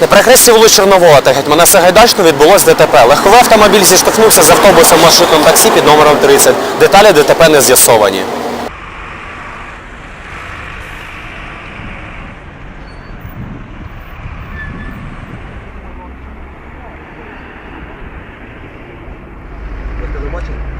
На перехресті вулиць Чорновола та Гетьмана Сагайдачного відбулось ДТП. Легковий автомобіль зіштовхнувся з автобусом маршрутним таксі під номером 30. Деталі ДТП не з'ясовані. О, пошли